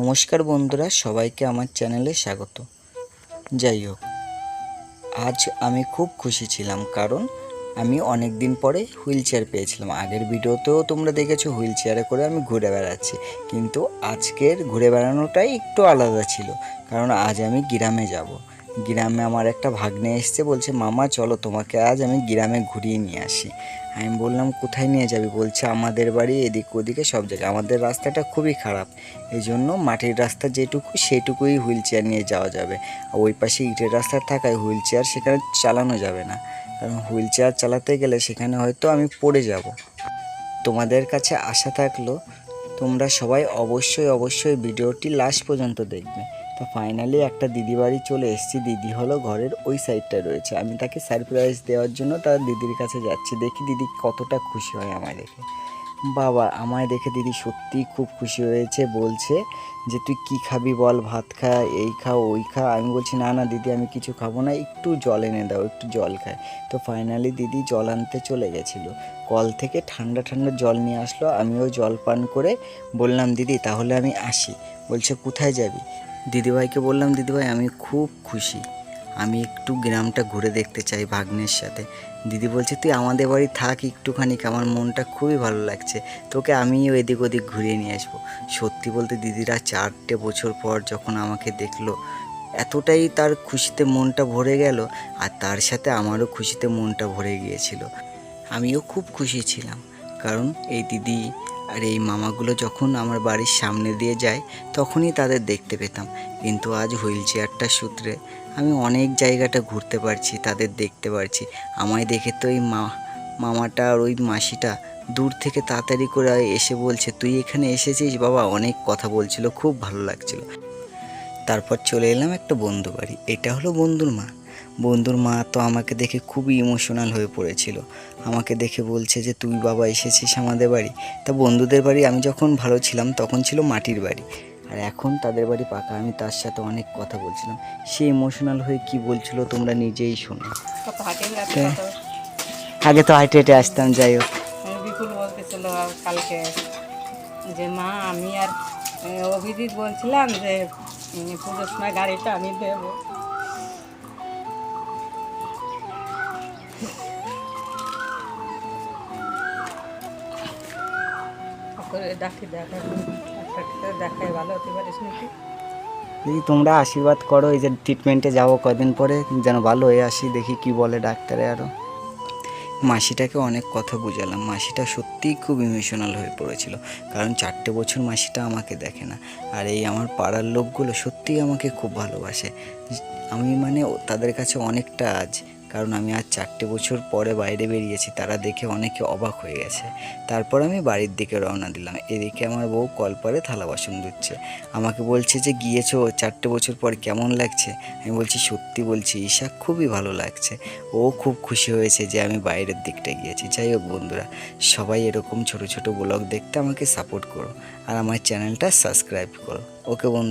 নমস্কার বন্ধুরা, সবাইকে আমার চ্যানেলে স্বাগত। যাই হোক, আজ আমি খুব খুশি ছিলাম কারণ আমি অনেক দিন পরে হুইল চেয়ার পেয়েছিলাম। আগের ভিডিওতেও তোমরা দেখেছ হুইল চেয়ারে করে আমি ঘুরে বেড়াচ্ছি, কিন্তু আজকের ঘুরে বেড়ানোটাই একটু আলাদা ছিল, কারণ আজ আমি গ্রামে যাব। গ্রামে আমার একটা ভাগ্নে এসছে, বলছে, মামা, চলো তোমাকে আজ আমি গ্রামে ঘুরিয়ে নিয়ে আসি। আমি বললাম, কোথায় নিয়ে যাবি? বলছে, আমাদের বাড়ি এদিক ওদিকে সব জায়গায়। আমাদের রাস্তাটা খুবই খারাপ। এই জন্য মাটির রাস্তা যেটুকু, সেটুকুই হুইল চেয়ার নিয়ে যাওয়া যাবে। আর ওই পাশে ইটের রাস্তা থাকায় হুইল চেয়ার সেখানে চালানো যাবে না। কারণ হুইল চেয়ার চালাতে গেলে সেখানে হয়তো আমি পড়ে যাব। তোমাদের কাছে আশা থাকল, তোমরা সবাই অবশ্যই অবশ্যই ভিডিওটি লাস্ট পর্যন্ত দেখবে। তো ফাইনালি একটা দিদি বাড়ি চলে এসেছি। দিদি হলো ঘরের ওই সাইডটায় রয়েছে। আমি তাকে সারপ্রাইজ দেওয়ার জন্য তার দিদির কাছে যাচ্ছি। দেখি দিদি কতটা খুশি হয় আমায় দেখে। বাবা, আমায় দেখে দিদি সত্যিই খুব খুশি হয়েছে, বলছে যে, তুই কি খাবি বল? ভাত খা, এই খা, ওই খা। আমি বলছি, না না, দিদি, আমি কিছু খাব না, একটু জল এনে দাও, একটু জল খাই। তো ফাইনালি দিদি জল আনতে চলে গেছিল। কল থেকে ঠান্ডা ঠান্ডা জল নিয়ে আসলো। আমিও জল পান করে বললাম, দিদি, তাহলে আমি আসি। বলছে, কোথায় যাবি? দিদিভাইকে বললাম, দিদিভাই, আমি খুব খুশি। আমি একটু গ্রামটা ঘুরে দেখতে চাই ভাগ্নের সাথে। দিদি বলছে, তুই আমাদের বাড়ি থাক একটুখানি আমার মনটা খুবই ভালো লাগছে। তোকে আমিও এদিক ওদিক ঘুরিয়ে নিয়ে আসব। সত্যি বলতে দিদিরা চারটে বছর পর যখন আমাকে দেখল, এতটাই তার খুশিতে মনটা ভরে গেল আর তার সাথে আমারও খুশিতে মনটা ভরে গিয়েছিল। আমিও খুব খুশি ছিলাম। কারণ এই দিদি আর এই মামাগুলো যখন আমার বাড়ির সামনে দিয়ে যায়, তখনই তাদের দেখতে পেতাম। কিন্তু আজ হুইল চেয়ারটার সূত্রে আমি অনেক জায়গাটা ঘুরতে পারছি, তাদের দেখতে পারছি। আমায় দেখে তো এই মা, মামাটা আর ওই মাসিটা দূর থেকে তাড়াতাড়ি করে এসে বলছে, তুই এখানে এসেছিস বাবা? অনেক কথা বলছিল, খুব ভালো লাগছিল। তারপর চলে এলাম একটা বন্ধু বাড়ি। এটা হলো বন্ধুর মা। বন্ধুর মা তো আমাকে দেখে খুবই ইমোশনাল হয়ে পড়েছিল। আমাকে দেখে বলছে যে তুই বাবা এসেছিস আমাদের বাড়ি? তা বন্ধুদের বাড়ি আমি যখন ভালো ছিলাম তখন ছিল মাটির বাড়ি। আর এখন তাদের বাড়ি পাকা। আমি তার সাথে অনেক কথা বলছিলাম। সে ইমোশনাল হয়ে কি বলছিল তোমরা নিজেই শোনো। হ্যাঁ। আগে তো হাইটে হেঁটে আসতাম যাই হোক। বিপুল বলতেছিল কালকে যে মা আমি আর অভিজিৎ বলছিলাম যে পুজোর সময় গাড়িটা আমি দেবো। দেখাই ভালো তোমরা আশীর্বাদ করো, এই যে ট্রিটমেন্টে যাব কদিন পরে, যেন ভালো হয়ে আসি, দেখি কি বলে ডাক্তারে আরও মাসিটাকে অনেক কথা বুঝালাম। মাসিটা সত্যিই খুব ইমোশনাল হয়ে পড়েছিল, কারণ চারটে বছর মাসিটা আমাকে দেখে না। আর এই আমার পাড়ার লোকগুলো সত্যিই আমাকে খুব ভালোবাসে। আমি মানে তাদের কাছে অনেকটা আজ। কারণ আমি আজ চারটে বছর পরে বাইরে বেরিয়েছি, তারা দেখে অনেকে অবাক হয়ে গেছে। তারপর আমি বাড়ির দিকে রওনা দিলাম। এদিকে আমার বউ কলপারে থালা বাসন ধুচ্ছে। আমাকে বলছে যে, গিয়েছো চারটে বছর পর, কেমন লাগছে? আমি বলছি, সত্যি বলছি, ঈশা, খুবই ভালো লাগছে। ও খুব খুশি হয়েছে যে আমি বাইরের দিকটা গিয়েছি। যাই হোক বন্ধুরা, সবাই এরকম ছোট ছোট ব্লগ দেখতে আমাকে সাপোর্ট করো। আর আমার চ্যানেলটা সাবস্ক্রাইব করো। ওকে বন্ধু